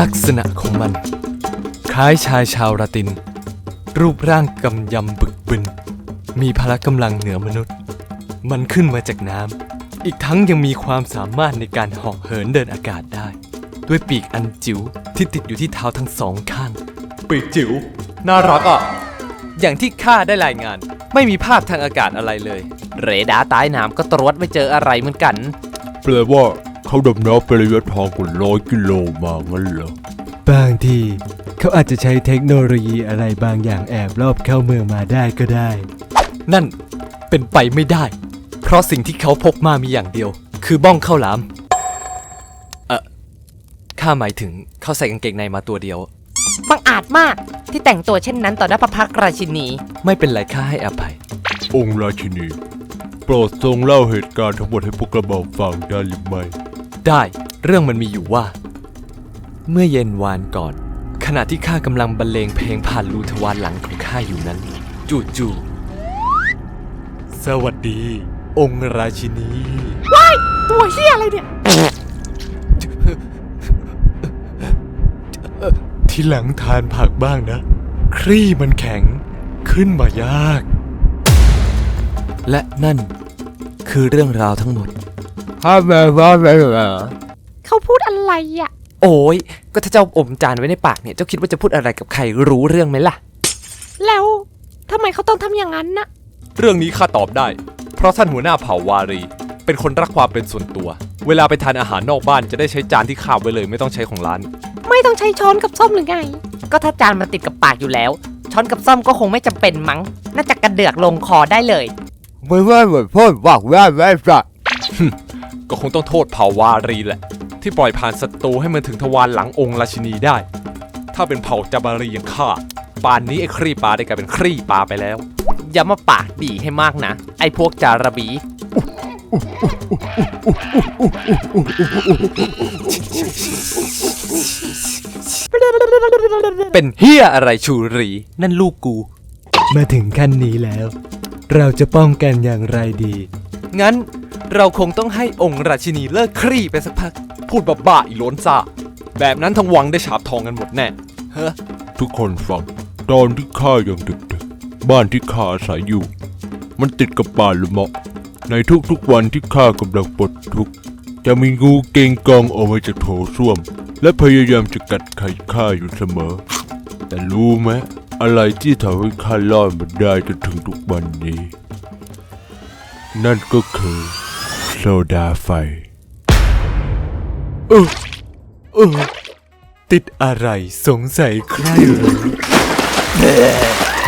ลักษณะของมัน คล้ายชายชาวละติน รูปร่างกำยำบึกบึน มีพละกำลังเหนือมนุษย์ มันขึ้นมาจากน้ำ อีกทั้งยังมีความสามารถในการเหาะเหินเดินอากาศได้ ด้วยปีกอันจิ๋วที่ติดอยู่ที่เท้าทั้งสองข้าง ปีกจิ๋วน่ารักอะ อย่างที่ข้าได้รายงาน ไม่มีภาพทางอากาศอะไรเลย เรดาร์ใต้น้ำก็ตรวจไม่เจออะไรเหมือนกัน แปลว่า เขาดำน้ำไประยะทางกว่าร้อยกิโลมางั้นเหรอบางที เขาอาจจะใช้เทคโนโลยีอะไรบางอย่างแอบรอบเข้าเมืองมาได้ก็ได้ นั่นเป็นไปไม่ได้ เพราะสิ่งที่เขาพกมามีอย่างเดียว คือบ้องข้าวหลาม เออข้าหมายถึงเขาใส่กางเกงในมาตัวเดียว บังอาจมากที่แต่งตัวเช่นนั้นต่อหน้าพระพักตร์ราชินี ไม่เป็นไรข้าให้อภัย องค์ราชินี โปรดทรงเล่าเหตุการณ์ทั้งหมดให้พวกกระบอกฟังได้หรือไม่ ได้ เรื่องมันมีอยู่ว่า เมื่อเย็นวานก่อน ขณะที่ข้ากำลังบรรเลงเพลงผ่านรูทวารหลังของข้าอยู่นั้น จู่ๆสวัสดี องค์ราชินีตัวเฮียอะไรเนี่ย ที่หลังทานผักบ้างนะ ครี่มันแข็งขึ้นมายาก และนั่นคือเรื่องราวทั้งหมด เขาพูดอะไรอะ โอ้ยก็ถ้าเจ้าอมจานไว้ในปากเนี่ย เจ้าคิดว่าจะพูดอะไรกับใครรู้เรื่องไหมล่ะ แล้วทำไมเขาต้องทำอย่างนั้นน่ะเรื่องนี้ข้าตอบได้ เพราะท่านหัวหน้าเผ่าวารี เป็นคนรักความเป็นส่วนตัว เวลาไปทานอาหารนอกบ้านจะได้ใช้จานที่คาบไว้เลยไม่ต้องใช้ของร้าน ไม่ต้องใช้ช้อนกับส้อมหรือไง ก็ถ้าจานมันติดกับปากอยู่แล้ว ช้อนกับซ่อมก็คงไม่จำเป็นมั้ง น่าจะกระเดือกลงคอได้เลย ไม่ว่าเหมือนพ่อบอกว่าแม่จะ ก็คงต้องโทษเผ่าวารีแหละ ที่ปล่อยผ่านศัตรูให้มันถึงทวารหลังองค์ราชินีได้ ถ้าเป็นเผ่าจาบารีอย่างข้าป่านนี้ไอ้ครีปลาได้กลายเป็นครีปลาไปแล้ว อย่ามาปากดีให้มากนะ ไอ้พวกจาระบี เป็นเฮียอะไรชูรี นั่นลูกกู มาถึงขั้นนี้แล้ว เราจะป้องกันอย่างไรดี งั้น เราคงต้องให้องค์ราชินีเลิกครี่ไปสักพัก พูดบ้าๆอีโลนซ่า แบบนั้นทั้งวังได้ฉาบทองกันหมดแน่เฮ้อทุกคนฟัง ตอนที่ข้ายังเด็กๆบ้านที่ข้าอาศัยอยู่ มันติดกับป่าละเมาะ ในทุกๆวันที่ข้ากำลังปลดทุกข์จะมีงูเกงกองออกมาจากโถส้วม และพยายามจะกัดไข่ข้าอยู่เสมอ แต่รู้ไหมอะไรที่ทำให้ข้ารอดมาได้จนถึงทุกวันนี้ นั่นก็คือ โซดาไฟ เออเออติดอะไรสงสัยใครเหรอ